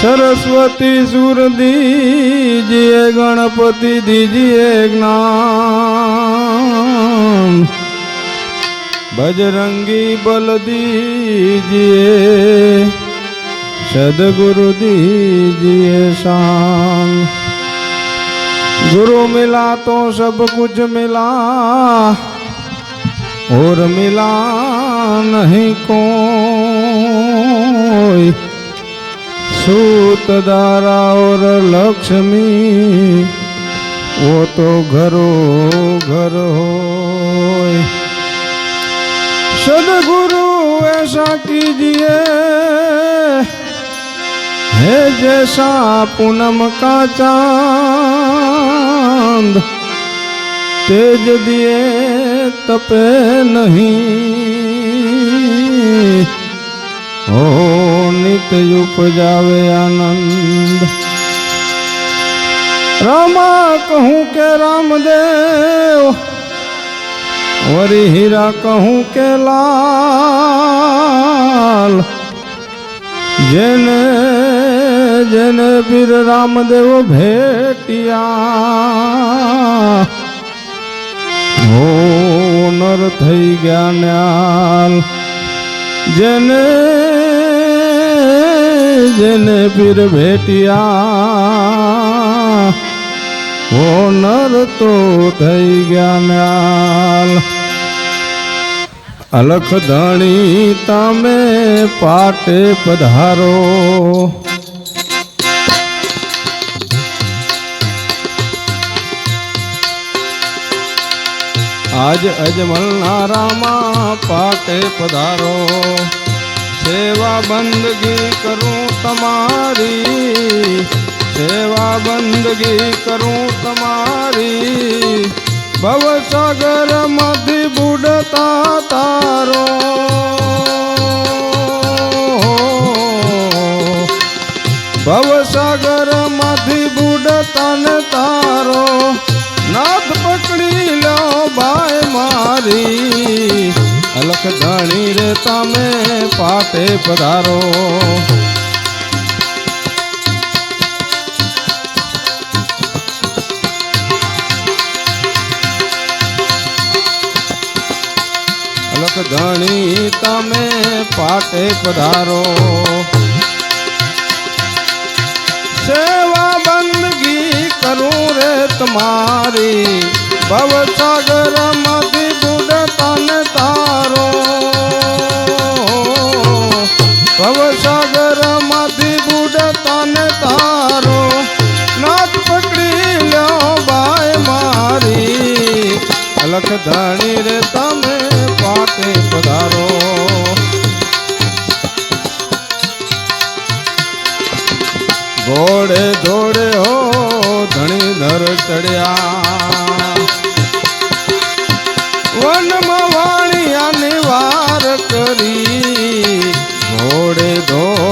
સરસ્વતી સુર દીજીએ ગણપતિ દીજીએ જ્ઞાન. બજરંગી બલ દીજીએ સદગુરુ દીજીએ શાન. ગુરુ મિલા તો સબ કુછ મિલા, ઓર મિલા નહીં કોઈ. સૂત દારા ઓર લક્ષ્મી, વો તો ઘરો ઘર હોય. સદગુરુ એસા કીજીએ હે જૈસા પૂનમ કા ચાંદ, તેજ દિયે તપે નહીં. चित उपजावे आनंद। रामा कहूँ के रामदेव वरी हीरा कहूँ के लाल। जने जने बीर रामदेव भेटिया, हो नर थी ज्ञान जने જેને ફિર ભેટિયા હોનર તો થઈ ગયા અલખ ધણી તમે પાટે પધારો. આજ અજમલના રામા પાટે પધારો. સેવા બંદગી કરું તમારી, સેવા બંદગી કરું તમારી. ભવસાગર મધી બુડતા તારો. ભવસાગર મધી બુડતા ને તારો. નાથ પકડી લો ભાઈ મારી. અલખ ધણી રે તમે પાટે પધારો. અલખ ધણી તમે પાટે પધારો. સેવા બંદગી કરું રે તમારી. ભવ મધી અલખ ધણી રે તમે પાટે પધારો. ઘોડે ધોડે હો ધણી નર ચડ્યા. વનમાં વાણિયાની વાર કરી. ઘોડે દોડે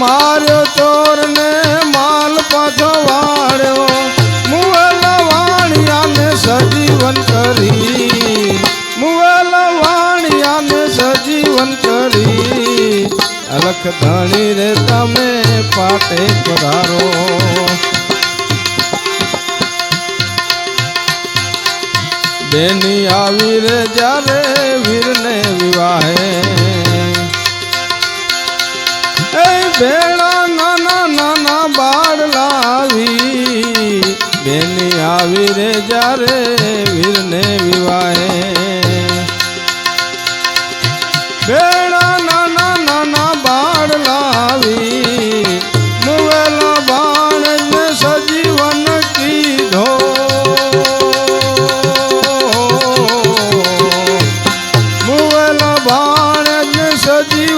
માર્યો ચોરને માલ પાછો વાળ્યો સજીવન કરી. મુવેલા વાણિયાને સજીવન કરી. અલખ ધણી રે તમે પાટે પધારો. બેની આવી રે જ્યારે વીરને વિવાહે. ભેળા નાના નાના બાળ લાવી. બેની આવી રે જ્યારે વીરને વિવાહે. ભેળા નાના નાના બાળ લાવી. મુવેલા બાણને સજીવન કીધો. મુવેલા બાણને સજીવન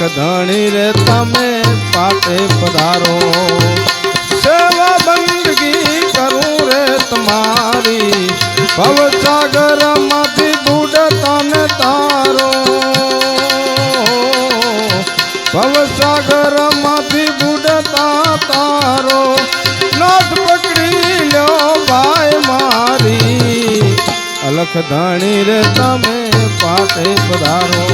લખ ધણી રે તમે પાટે પધારો. સેવા બંદગી કરું રે તમારી. ભવસાગરમાંથી બુડતા ને તારો. ભવસાગરમાંથી બુડતા તારો. નાથ પકડી લ્યો ભાઈ મારી. અલખ ધણી રે તમે પાટે પધારો.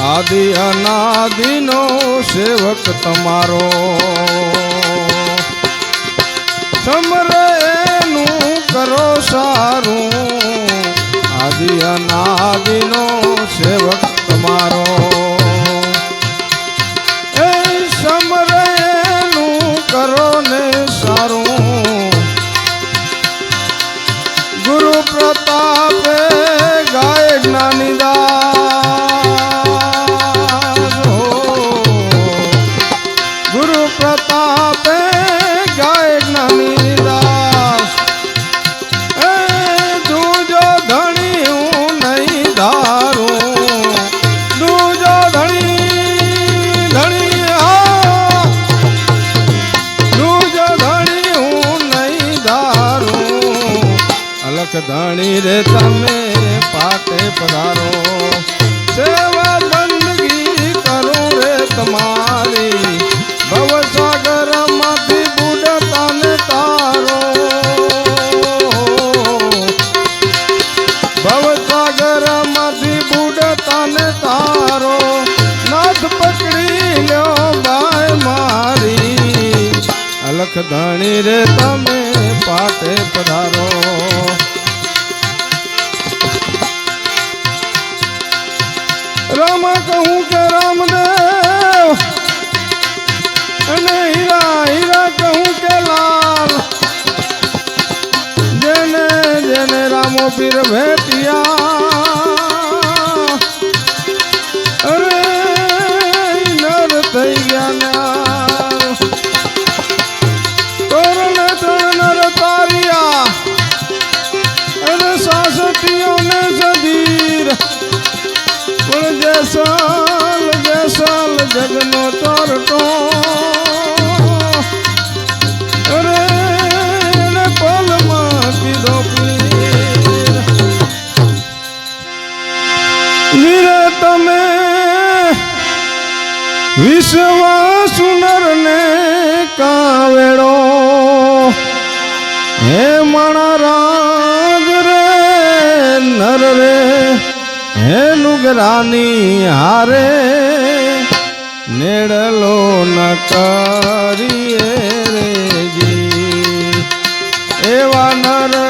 આદિ અનાદિનો સેવક તમારો. સમરે કરો સારું. આદિ અનાદિનો સેવક તમારો. પધારો. સેવા બંદગી કરું રે તમારી. ભવસાગરમાંથી બુડતા ને તારો. ભવસાગરમાંથી બુડતા ને તારો. નાથ પકડી લ્યો બાય મારી. અલખ ધણી રે તમે પાટે પધારો. વીરે તમે વિશ્વાસ નરને કાવેડો. હે મણા રાજ રે, નર રે, હે નુગરાની હારે, નેડલો ન કરીએ રે જી. એવા નર